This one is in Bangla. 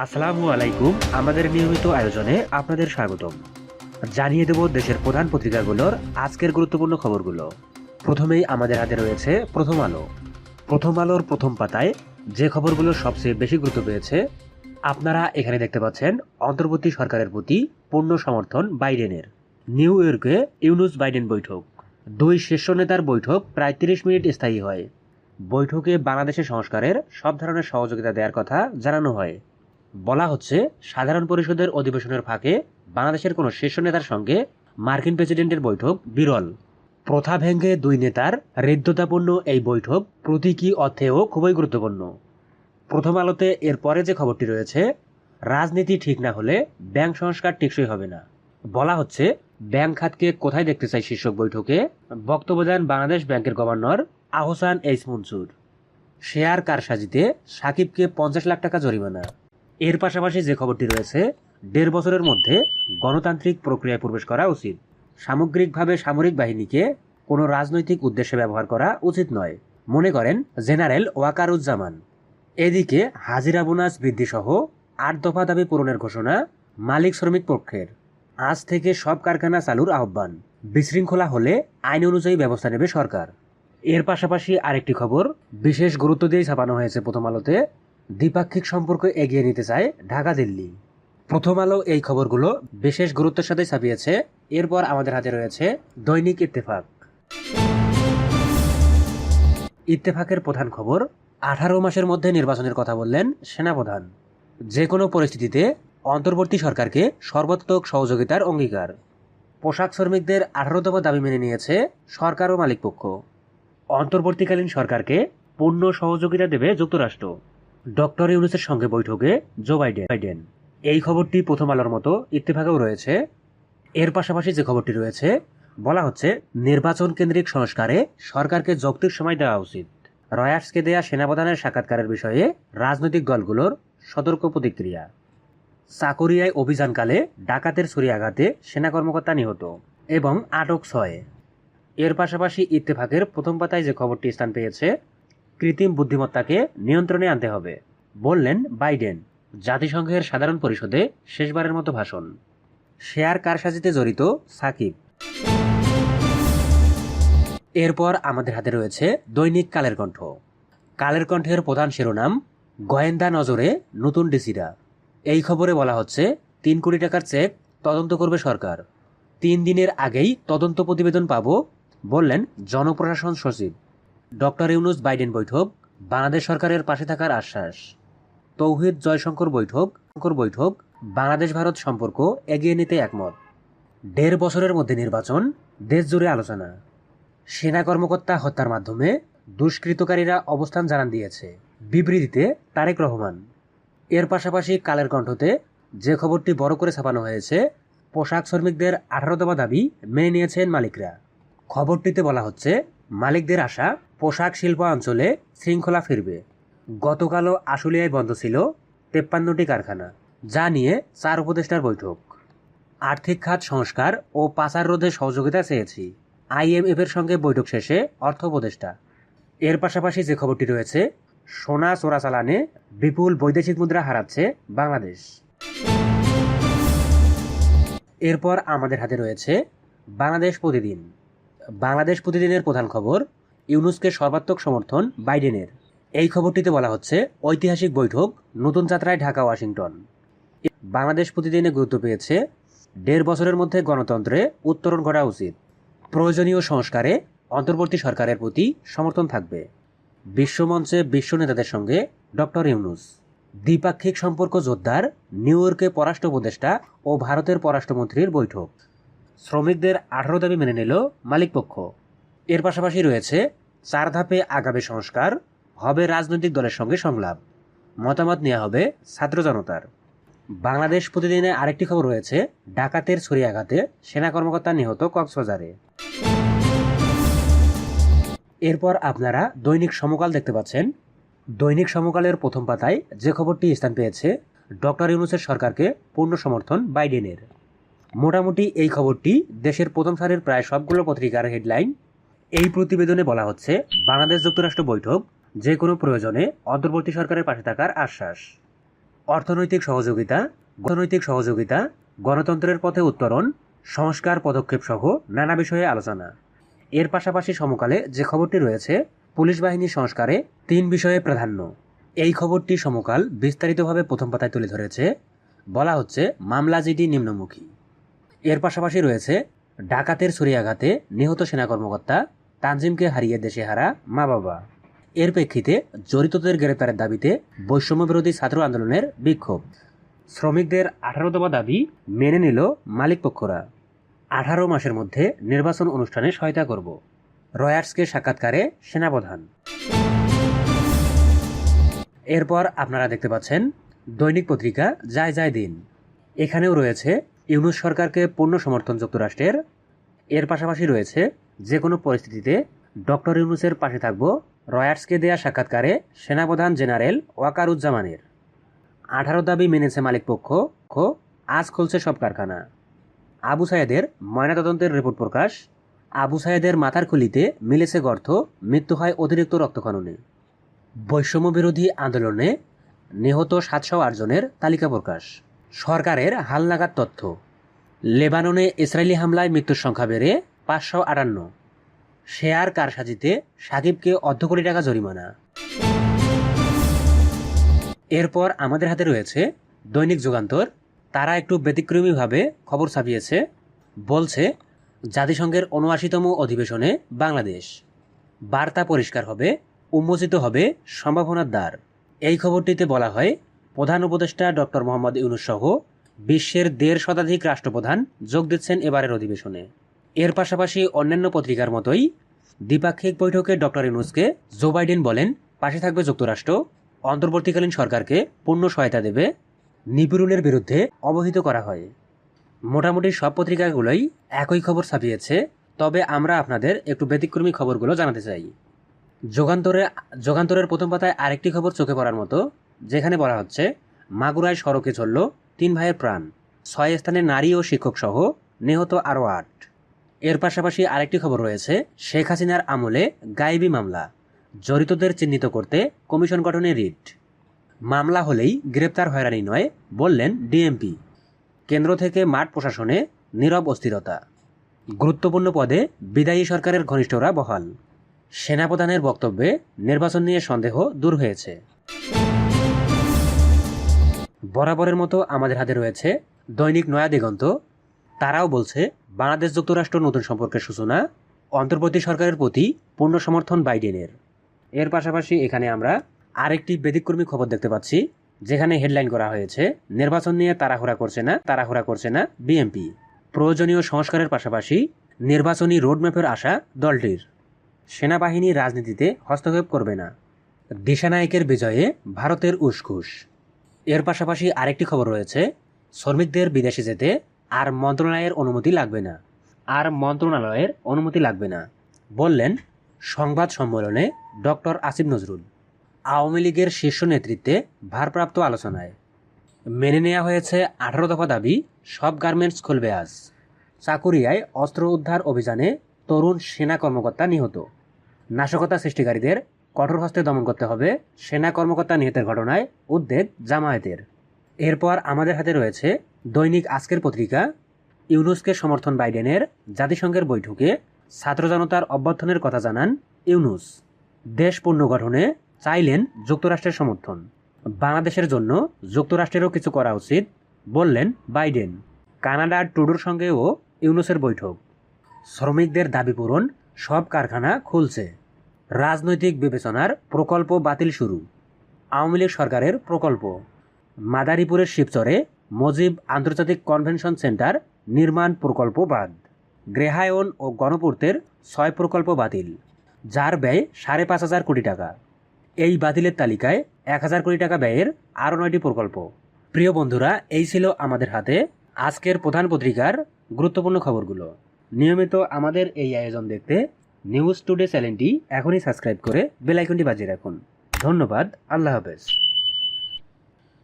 আসসালামু আলাইকুম। আমাদের নিয়মিত আয়োজনে আপনাদের স্বাগতম। জানিয়ে দেব দেশের প্রধান পত্রিকাগুলোর আজকের গুরুত্বপূর্ণ খবরগুলো। প্রথমেই আমাদের হাতে রয়েছে প্রথম আলো। প্রথম আলোর প্রথম পাতায় যে খবরগুলো সবচেয়ে বেশি গুরুত্ব পেয়েছে, আপনারা এখানে দেখতে পাচ্ছেন অন্তর্বর্তী সরকারের প্রতি পূর্ণ সমর্থন বাইডেনের। নিউ ইয়র্কে ইউনুস বাইডেন বৈঠক। দুই শীর্ষ নেতার বৈঠক প্রায় তিরিশ মিনিট স্থায়ী হয়। বৈঠকে বাংলাদেশের সংস্কারের সব ধরনের সহযোগিতা দেওয়ার কথা জানানো হয়। বলা হচ্ছে, সাধারণ পরিষদের অধিবেশনের ফাঁকে বাংলাদেশের কোনো শীর্ষ নেতার সঙ্গে মার্কিন প্রেসিডেন্টের বৈঠক বিরল। প্রথা ভেঙ্গে দুই নেতার হৃদ্যতাপূর্ণ এই বৈঠক প্রতীকী অর্থেও খুবই গুরুত্বপূর্ণ। প্রথম আলোতে এর পরে যে খবরটি রয়েছে, রাজনীতি ঠিক না হলে ব্যাংক সংস্কার টেকসই হবে না। বলা হচ্ছে, ব্যাংক খাতকে কোথায় দেখতে চাই শীর্ষক বৈঠকে? বক্তব্য দেন বাংলাদেশ ব্যাংকের governor Ahsan H Mansur. Share কারসাজিতে সাকিবকে পঞ্চাশ লাখ টাকা জরিমানা। এর পাশাপাশি যে খবরটি রয়েছে, দেড় বছরের মধ্যে গণতান্ত্রিক প্রক্রিয়ায় প্রবেশ করা উচিত। সামগ্রিকভাবে সামরিক বাহিনীকে কোনো রাজনৈতিক উদ্দেশ্যে ব্যবহার করা উচিত নয়। মনে করেন জেনারেল ওয়াকারুজ্জামান। এদিকে হাজিরা বোনাস বৃদ্ধি সহ আট দফা দাবি পূরণের ঘোষণা মালিক শ্রমিক পক্ষের। আজ থেকে সব কারখানা চালুর আহ্বান। বিশৃঙ্খলা হলে আইন অনুযায়ী ব্যবস্থা নেবে সরকার। এর পাশাপাশি আরেকটি খবর, বিশেষ গুরুত্ব দিয়ে ছাপানো হয়েছে প্রথম আলোতে দ্বিপাক্ষিক সম্পর্ক এগিয়ে নিতে চায় ঢাকা, দিল্লি। প্রথম আলো এই খবরগুলো বিশেষ গুরুত্বের সাথে ছাপিয়েছে। এরপর আমাদের হাতে রয়েছে দৈনিক ইত্তেফাক। ইত্তেফাকের প্রধান খবর, আঠারো মাসের মধ্যে নির্বাচনের কথা বললেন সেনাপ্রধান। যে কোনো পরিস্থিতিতে অন্তর্বর্তী সরকারকে সর্বাত্মক সহযোগিতার অঙ্গীকার। পোশাক শ্রমিকদের আঠারো দফা দাবি মেনে নিয়েছে সরকার ও মালিকপক্ষ। অন্তর্বর্তীকালীন সরকারকে পূর্ণ সহযোগিতা দেবে যুক্তরাষ্ট্র। ডক্টর ইউনুসের সঙ্গে বৈঠকে জো বাইডেন। বাইডেন, এই খবরটি প্রথম আলোর মতো ইত্তেফাকেও রয়েছে। এর পাশাপাশি যে খবরটি রয়েছে, বলা হচ্ছে, নির্বাচন কেন্দ্রিক সংস্কারে সরকারকে যৌক্তিক সময় দেওয়া উচিত। রয়ার্সকে দেয়া সেনাপ্রধানের সাক্ষাৎকারের বিষয়ে রাজনৈতিক দলগুলোর সতর্ক প্রতিক্রিয়া। চাকরিয়ায় অভিযানকালে ডাকাতের ছুরিয়াঘাতে সেনা কর্মকর্তা নিহত এবং আটক ছয়। এর পাশাপাশি ইত্তেফাকের প্রথম পাতায় যে খবরটি স্থান পেয়েছে কৃত্রিম বুদ্ধিমত্তাকে নিয়ন্ত্রণে আনতে হবে, বললেন বাইডেন, জাতিসংঘের সাধারণ পরিষদে শেষবারের মতো ভাষণ। শেয়ার কারসাজিতে জড়িত সাকিব। এরপর আমাদের হাতে রয়েছে দৈনিক কালের কণ্ঠ। কালের কণ্ঠের প্রধান শিরোনাম, গোয়েন্দা নজরে নতুন ডিসিরা। এই খবরে বলা হচ্ছে, তিন কোটি টাকার চেক তদন্ত করবে সরকার। তিন দিনের আগেই তদন্ত প্রতিবেদন পাব, বললেন জনপ্রশাসন সচিব। ডক্টর ইউনুস বাইডেন বৈঠক, বাংলাদেশ সরকারের পাশে থাকার আশ্বাস। তৌহিদ জয়শঙ্কর বৈঠক শঙ্কর বৈঠক, বাংলাদেশ ভারত সম্পর্ক এগিয়ে নিতে একমত। দেড় বছরের মধ্যে নির্বাচন, দেশ জুড়ে আলোচনা। সেনা কর্মকর্তা হত্যার মাধ্যমে দুষ্কৃতকারীরা অবস্থান জানান দিয়েছে। বিবৃতিতে তারেক রহমান। এর পাশাপাশি কালের কণ্ঠতে যে খবরটি বড় করে ছাপানো হয়েছে, পোশাক শ্রমিকদের আঠারো দাবি মেনে নিয়েছেন মালিকরা। খবরটিতে বলা হচ্ছে মালিকদের আশা, পোশাক শিল্প অঞ্চলে শৃঙ্খলা ফিরবে। গতকালও আশুলিয়ায় বন্ধ ছিল তেপ্পান্নটি কারখানা, যা নিয়ে চার উপদেষ্টার বৈঠক। আর্থিক খাত সংস্কার ও পাচার রোধে সহযোগিতা চেয়েছি। আইএমএফ এর সঙ্গে বৈঠক শেষে অর্থ উপদেষ্টা। এর পাশাপাশি যে খবরটি রয়েছে, সোনা চোরাচালানে বিপুল বৈদেশিক মুদ্রা হারাচ্ছে বাংলাদেশ। এরপর আমাদের হাতে রয়েছে বাংলাদেশ প্রতিদিন। বাংলাদেশ প্রতিদিনের প্রধান খবর, ইউনুসকে সর্বাত্মক সমর্থন বাইডেনের। এই খবরটিতে বলা হচ্ছে, ঐতিহাসিক বৈঠক, নতুন যাত্রায় ঢাকা, ওয়াশিংটন। বাংলাদেশ প্রতিদিনে গুরুত্ব পেয়েছে, দেড় বছরের মধ্যে গণতন্ত্রে উত্তরণ ঘটা উচিত। প্রয়োজনীয় সংস্কারে অন্তর্বর্তী সরকারের প্রতি সমর্থন থাকবে। বিশ্বমঞ্চে বিশ্ব নেতাদের সঙ্গে ডক্টর ইউনুস। দ্বিপাক্ষিক সম্পর্ক জোরদার, নিউ ইয়র্কে পররাষ্ট্র উপদেষ্টা ও ভারতের পররাষ্ট্রমন্ত্রীর বৈঠক। শ্রমিকদের আঠারো দাবি মেনে নিল মালিকপক্ষ। এর পাশাপাশি রয়েছে, চার ধাপে আগামী সংস্কার, হবে রাজনৈতিক দলের সঙ্গে সংলাপ। মতামত নেওয়া হবে ছাত্র জনতার। বাংলাদেশ প্রতিদিনে আরেকটি খবর রয়েছে, ডাকাতের ছড়িয়াঘাতে সেনা কর্মকর্তা নিহত কক্সবাজারে। এরপর আপনারা দৈনিক সমকাল দেখতে পাচ্ছেন। দৈনিক সমকালের প্রথম পাতায় যে খবরটি স্থান পেয়েছে, ডক্টর ইউনুসের সরকারকে পূর্ণ সমর্থন বাইডেনের। মোটামুটি এই খবরটি দেশের প্রথম সারির প্রায় সবগুলো পত্রিকার হেডলাইন। এই প্রতিবেদনে বলা হচ্ছে, বাংলাদেশ যুক্তরাষ্ট্র বৈঠক যে কোনো প্রয়োজনে অন্তর্বর্তী সরকারের পাশে থাকার আশ্বাস। অর্থনৈতিক সহযোগিতা অর্থনৈতিক সহযোগিতা, গণতন্ত্রের পথে উত্তরণ, সংস্কার পদক্ষেপ সহ নানা বিষয়ে আলোচনা। এর পাশাপাশি সমকালে যে খবরটি রয়েছে, পুলিশ বাহিনী সংস্কারে তিন বিষয়ে প্রাধান্য। এই খবরটি সমকাল বিস্তারিতভাবে প্রথম পাতায় তুলে ধরেছে। বলা হচ্ছে, মামলা জিডি নিম্নমুখী। এর পাশাপাশি রয়েছে ডাকাতের ছুরিয়াঘাতে নিহত সেনা কর্মকর্তা তানজিমকে হারিয়ে দেশে হারা মা বাবা। এর প্রেক্ষিতে জড়িতদের গ্রেপ্তারের দাবিতে বৈষম্য বিরোধী ছাত্র আন্দোলনের বিক্ষোভ। শ্রমিকদের আঠারো দফা দাবি মেনে নিল মালিক পক্ষরা। আঠারো মাসের মধ্যে নির্বাচন অনুষ্ঠানে সহায়তা করব। রয়ার্সকে সাক্ষাৎকারে সেনাপ্রধান। এরপর আপনারা দেখতে পাচ্ছেন দৈনিক পত্রিকা যায় যায় দিন। এখানেও রয়েছে ইউনুস সরকারকে পূর্ণ সমর্থন যুক্তরাষ্ট্রের। এর পাশাপাশি রয়েছে যে কোনো পরিস্থিতিতে ডক্টর ইউনুসের পাশে থাকব রয়ার্সকে দেয়া সাক্ষাৎকারে সেনাপ্রধান জেনারেল ওয়াকারুজ্জামানের। আঠারো দাবি মেনেছে মালিকপক্ষ খ আজ খুলছে সব কারখানা। আবু সায়েদের ময়নাতদন্তের রিপোর্ট প্রকাশ, আবু সায়েদের মাথার খুলিতে মিলেছে গর্ত, মৃত্যু হয় অতিরিক্ত রক্তক্ষরণে। বৈষম্য বিরোধী আন্দোলনে নিহত সাতশো আটজনের তালিকা প্রকাশ। সরকারের হালনাগাদ তথ্য। লেবাননে ইসরায়েলি হামলায় মৃত্যুর সংখ্যা বেড়ে পাঁচশো আটান্ন। শেয়ার কারসাজিতে সাকিবকে অর্ধ কোটি টাকা জরিমানা। এরপর আমাদের হাতে রয়েছে দৈনিক যুগান্তর। তারা একটু ব্যতিক্রমীভাবে খবর ছাপিয়েছে। বলছে, জাতিসংঘের উনআশিতম অধিবেশনে বাংলাদেশ। বার্তা পরিষ্কার হবে, উন্মোচিত হবে সম্ভাবনার দ্বার। এই খবরটিতে বলা হয় প্রধান উপদেষ্টা ডক্টর মোহাম্মদ ইউনুস সহ বিশ্বের দেড় শতাধিক রাষ্ট্রপ্রধান যোগ দিচ্ছেন এবারের অধিবেশনে। এর পাশাপাশি অন্যান্য পত্রিকার মতোই দ্বিপাক্ষিক বৈঠকে ডক্টর ইউনুসকে জো বাইডেন বলেন, পাশে থাকবে যুক্তরাষ্ট্র, অন্তর্বর্তীকালীন সরকারকে পূর্ণ সহায়তা দেবে, নিপীড়নের বিরুদ্ধে অবহিত করা হয়। মোটামুটি সব পত্রিকাগুলোই একই খবর ছাপিয়েছে, তবে আমরা আপনাদের একটু ব্যতিক্রমী খবরগুলো জানাতে চাই। যুগান্তরে যুগান্তরের প্রথম পাতায় আরেকটি খবর চোখে পড়ার মতো যেখানে বলা হচ্ছে, মাগুরায় সড়কে চলল তিন ভাইয়ের প্রাণ। ছয় স্থানে নারী ও শিক্ষক সহ নিহত আরও আট। এর পাশাপাশি আরেকটি খবর রয়েছে, শেখ হাসিনার আমলে গায়েবী মামলা। জড়িতদের চিহ্নিত করতে কমিশন গঠনে রিট। মামলা হলেই গ্রেপ্তার হয়রানি নয়, বললেন ডিএমপি। কেন্দ্র থেকে মাঠ প্রশাসনে নীরব অস্থিরতা। গুরুত্বপূর্ণ পদে বিদায়ী সরকারের ঘনিষ্ঠরা বহাল। সেনাপ্রধানের বক্তব্যে নির্বাচন নিয়ে সন্দেহ দূর হয়েছে। বরাবরের মতো আমাদের হাতে রয়েছে দৈনিক নয়া দিগন্ত। তারাও বলছে, বাংলাদেশ যুক্তরাষ্ট্র নতুন সম্পর্কের সূচনা, অন্তর্বর্তী সরকারের প্রতি পূর্ণ সমর্থন বাইডেনের। এর পাশাপাশি এখানে আমরা আরেকটি ব্যতিক্রমী খবর দেখতে পাচ্ছি, যেখানে হেডলাইন করা হয়েছে, নির্বাচন নিয়ে তাড়াহুড়া করছে না, তাড়াহুড়া করছে না বিএমপি প্রয়োজনীয় সংস্কারের পাশাপাশি নির্বাচনী রোডম্যাপের আশা দলটির। সেনাবাহিনী রাজনীতিতে হস্তক্ষেপ করবে না। দিশানায়কের বিজয়ে ভারতের উসখুস। এর পাশাপাশি আরেকটি খবর রয়েছে, শ্রমিকদের বিদেশে যেতে আর মন্ত্রণালয়ের অনুমতি লাগবে না। আর মন্ত্রণালয়ের অনুমতি লাগবে না, বললেন সংবাদ সম্মেলনে ডক্টর আসিফ নজরুল। আওয়ামী লীগের শীর্ষ নেতৃত্বে ভারপ্রাপ্ত আলোচনায়, মেনে নেওয়া হয়েছে আঠারো দফা দাবি, সব গার্মেন্টস খুলবে আজ। চাকুরিয়ায় অস্ত্র উদ্ধার অভিযানে তরুণ সেনা কর্মকর্তা নিহত। নাশকতা সৃষ্টিকারীদের কঠোর হস্তে দমন করতে হবে সেনা কর্মকর্তা নিহতের ঘটনায় উদ্বেগ জামায়াতের। এরপর আমাদের হাতে রয়েছে দৈনিক আজকের পত্রিকা, ইউনুসকে সমর্থন বাইডেনের জাতিসংঘের বৈঠকে ছাত্র জনতার অভ্যর্থনের কথা জানান ইউনুস। দেশ পুনর্গঠনে চাইলেন যুক্তরাষ্ট্রের সমর্থন। বাংলাদেশের জন্য যুক্তরাষ্ট্রেরও কিছু করা উচিত বললেন বাইডেন। কানাডার টুডোর সঙ্গেও ইউনুসের বৈঠক। শ্রমিকদের দাবি পূরণ, সব কারখানা খুলছে। রাজনৈতিক বিবেচনার প্রকল্প বাতিল শুরু। আওয়ামী লীগ সরকারের প্রকল্প। মাদারীপুরের শিবচরে মজিব আন্তর্জাতিক কনভেনশন সেন্টার নির্মাণ প্রকল্প বাদ। গৃহায়ন ও গণপূর্তের ছয় প্রকল্প বাতিল, যার ব্যয় সাড়ে পাঁচ হাজার কোটি টাকা। এই বাতিলের তালিকায় এক হাজার কোটি টাকা ব্যয়ের আরও নয়টি প্রকল্প। প্রিয় বন্ধুরা, এই ছিল আমাদের হাতে আজকের প্রধান পত্রিকার গুরুত্বপূর্ণ খবরগুলো। নিয়মিত আমাদের এই আয়োজন দেখতে নিউজ টুডে চ্যানেলটি এখনই সাবস্ক্রাইব করে বেল আইকনটি বাজিয়ে রাখুন। ধন্যবাদ আল্লাহ হাফেজ।